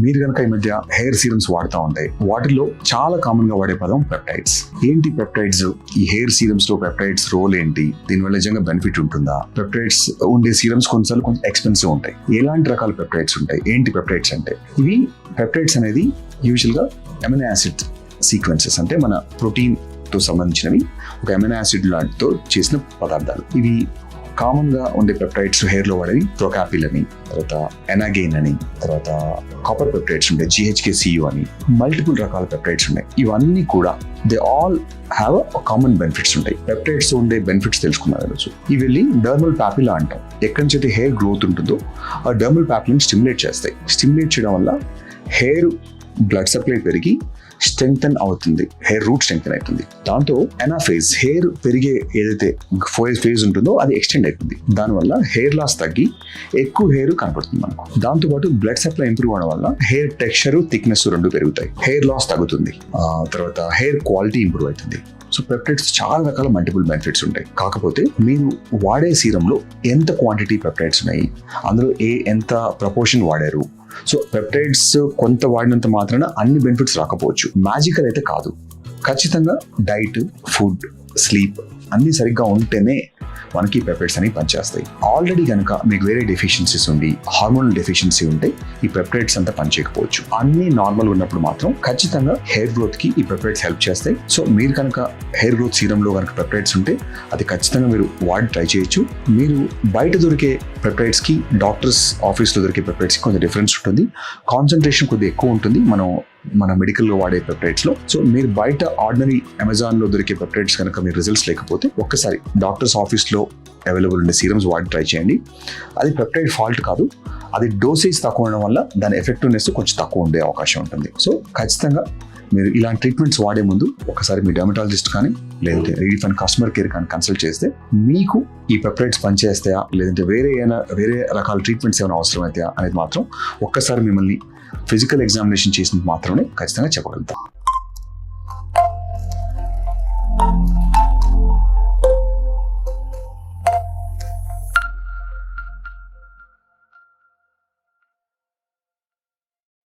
మీరు కనుక ఈ మధ్య హెయిర్ సీరమ్స్ వాడుతూ ఉంటాయి వాటిలో చాలా కామన్గా వాడే పదం పెప్టైడ్స్ ఏంటి పెప్టైడ్స్ ఈ హెయిర్ సీరమ్స్లో పెప్టైడ్స్ రోల్ ఏంటి? దీనివల్ల నిజంగా బెనిఫిట్ ఉంటుందా? పెప్టైడ్స్ ఉండే సీరమ్స్ కొన్నిసార్లు కొంచెం ఎక్స్పెన్సివ్ ఉంటాయి. ఎలాంటి రకాల పెప్టైడ్స్ ఉంటాయి? ఏంటి పెప్టైడ్స్ అంటే? ఇవి పెప్టైడ్స్ అనేది యూజువల్గా అమినో యాసిడ్ సీక్వెన్సెస్ అంటే మన ప్రోటీన్తో సంబంధించినవి. ఒక అమినో యాసిడ్ లాంటితో చేసిన పదార్థాలు. ఇవి కామన్గా ఉండే పెప్టైడ్స్ హెయిర్లో వాడేవి ప్రోకాపిల్ అని తర్వాత ఎనాగెయిన్ అని తర్వాత కాపర్ పెప్టైడ్స్ ఉంటాయి జిహెచ్కే సియు అని మల్టిపుల్ రకాల పెప్టైడ్స్ ఉన్నాయి. ఇవన్నీ కూడా they all have common benefits ఉంటాయి. పెప్టైడ్స్ ఉండే బెనిఫిట్స్ తెలుసుకున్నారు ఈరోజు? ఇవి వెళ్ళి డర్మల్ ప్యాపిలా అంటాం. ఎక్కడి నుంచి అయితే హెయిర్ గ్రోత్ ఉంటుందో ఆ డర్మల్ ప్యాపిల్ని స్టిమ్యులేట్ చేస్తాయి. స్టిమ్యులేట్ చేయడం వల్ల హెయిర్ బ్లడ్ సప్లై పెరిగి స్ట్రెంగ్తన్ అవుతుంది హెయిర్ రూట్ స్ట్రెంగ్తన్ అవుతుంది. దాంతో ఎనాఫేజ్ హెయిర్ పెరిగే ఏదైతే ఫోయ్ ఫేజ్ ఉంటుందో అది ఎక్స్టెండ్ అవుతుంది. దానివల్ల హెయిర్ లాస్ తగ్గి ఎక్కువ హెయిర్ కనపడుతుంది మనకు. దాంతోపాటు బ్లడ్ సప్లై ఇంప్రూవ్ అవడం వల్ల హెయిర్ టెక్స్చర్ థిక్నెస్ రెండు పెరుగుతాయి. హెయిర్ లాస్ తగ్గుతుంది. తర్వాత హెయిర్ క్వాలిటీ ఇంప్రూవ్ అవుతుంది. సో పెప్టైడ్స్ చాలా రకాల మల్టిపుల్ బెనిఫిట్స్ ఉంటాయి. కాకపోతే మీరు వాడే సీరంలో ఎంత క్వాంటిటీ పెప్టైడ్స్ ఉన్నాయి? అందులో ఏ ఎంత ప్రపోర్షన్ వాడారు? సో పెప్టైడ్స్ కొంత వాడినంత మాత్రాన అన్ని బెనిఫిట్స్ రాకపోవచ్చు. మ్యాజికల్ అయితే కాదు. ఖచ్చితంగా డైట్ ఫుడ్ స్లీప్ అన్నీ సరిగ్గా ఉంటేనే మనకి పెప్టైడ్స్ అనేవి పనిచేస్తాయి. ఆల్రెడీ కనుక మీకు వేరే డెఫిషియన్సీస్ ఉండి హార్మోనల్ డెఫిషియన్సీ ఉంటే ఈ పెప్టైడ్స్ అంతా పనిచేయకపోవచ్చు. అన్ని నార్మల్ ఉన్నప్పుడు మాత్రం ఖచ్చితంగా హెయిర్ గ్రోత్కి ఈ పెప్టైడ్స్ హెల్ప్ చేస్తాయి. సో మీరు కనుక హెయిర్ గ్రోత్ సీరంలో కనుక పెప్టైడ్స్ ఉంటే అది ఖచ్చితంగా మీరు వాడి ట్రై చేయొచ్చు. మీరు బయట దొరికే పెప్టైడ్స్కి డాక్టర్స్ ఆఫీస్లో దొరికే పెప్టైడ్స్కి కొంచెం డిఫరెన్స్ ఉంటుంది. కాన్సన్ట్రేషన్ కొద్దిగా ఎక్కువ ఉంటుంది. మనం మన మెడికల్లో వాడే పెప్టైడ్స్లో సో మీరు బయట ఆర్డినరీ అమెజాన్లో దొరికే పెప్టైడ్స్ కనుక మీరు రిజల్ట్స్ లేకపోతే ఒక్కసారి డాక్టర్స్ ఆఫీస్లో అవైలబుల్ ఉండే సీరమ్స్ వాడి ట్రై చేయండి. అది పెప్టైడ్ ఫాల్ట్ కాదు. అది డోసేజ్ తక్కువ ఉండడం వల్ల దాని ఎఫెక్టివ్నెస్ కొంచెం తక్కువ ఉండే అవకాశం ఉంటుంది. సో ఖచ్చితంగా మీరు ఇలాంటి ట్రీట్మెంట్స్ వాడే ముందు ఒకసారి మీ డెమటాలజిస్ట్ కానీ లేదంటే రీఫండ్ కస్టమర్ కేర్ కానీ కన్సల్ట్ చేస్తే మీకు ఈ పెప్టైడ్స్ పనిచేస్తాయా? లేదంటే వేరే ఏమైనా వేరే రకాల ట్రీట్మెంట్స్ ఏమైనా అవసరం అవుతాయా అనేది మాత్రం ఒక్కసారి మిమ్మల్ని ఫిజికల్ ఎగ్జామినేషన్ చేసినట్టు మాత్రమే ఖచ్చితంగా చెప్పగలుగుతాం.